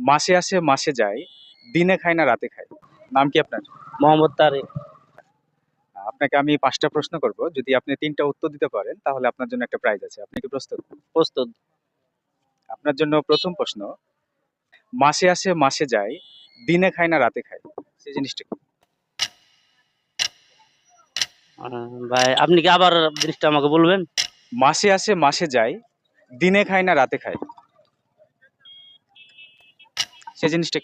মাসে আসে মাসে যায় দিনে খায় না রাতে খায়। নাম কি আপনার? মোহাম্মদ তারেক। আপনাকে আমি পাঁচটা প্রশ্ন করব। যদি আপনি তিনটা উত্তর দিতে পারেন তাহলে আপনার জন্য একটা প্রাইজ আছে। আপনি কি প্রস্তুত? প্রস্তুত। আপনার জন্য প্রথম প্রশ্ন মাসে আসে মাসে যায় দিনে খায় না রাতে খায়? সেই জিনিসটা কি? ভাই আপনি কি আবার জিনিসটা আমাকে বলবেন? মাসে আসে মাসে যায় দিনে খায় না রাতে খায়? সেই জিনিসটা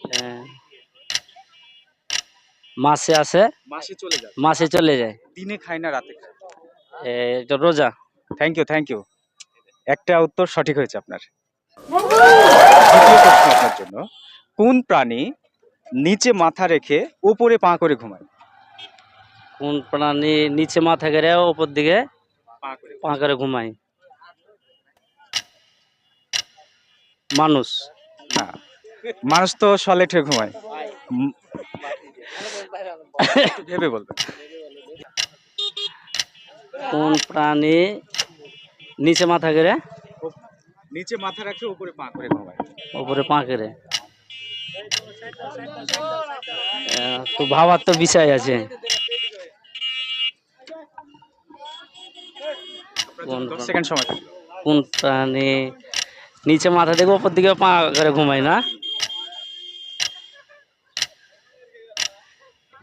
মাসে আছে। মাসে চলে যায়। মাসে চলে যায়। দিনে খায় না রাতে খায়। এটা রোজা। থ্যাংক ইউ থ্যাংক ইউ একটা উত্তর সঠিক হয়েছে আপনার। আপনার জন্য কোন প্রাণী নিচে মাথা রেখে উপরে পা করে ঘুমায়? কোন প্রাণী নিচে মাথা গেড়ে ওপর দিকে পা করে পা করে ঘুমায়? মানুষ। না। মানুষ তো সলেট হয়ে ঘুমায়। ভেবে বলবেন কোন প্রাণী নিচে মাথা করে নিচে মাথা রাখে উপরে পা করে ঘুমায়। উপরে পা করে তো ভাবার তো বিষয় আছে। কোন সেকেন্ড সময় কোন প্রাণী নিচে মাথা থেকে ওপর দিকে পা করে ঘুমায় না?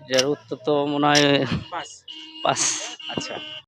যার উত্তর তো মনে হয় পাস পাস আচ্ছা।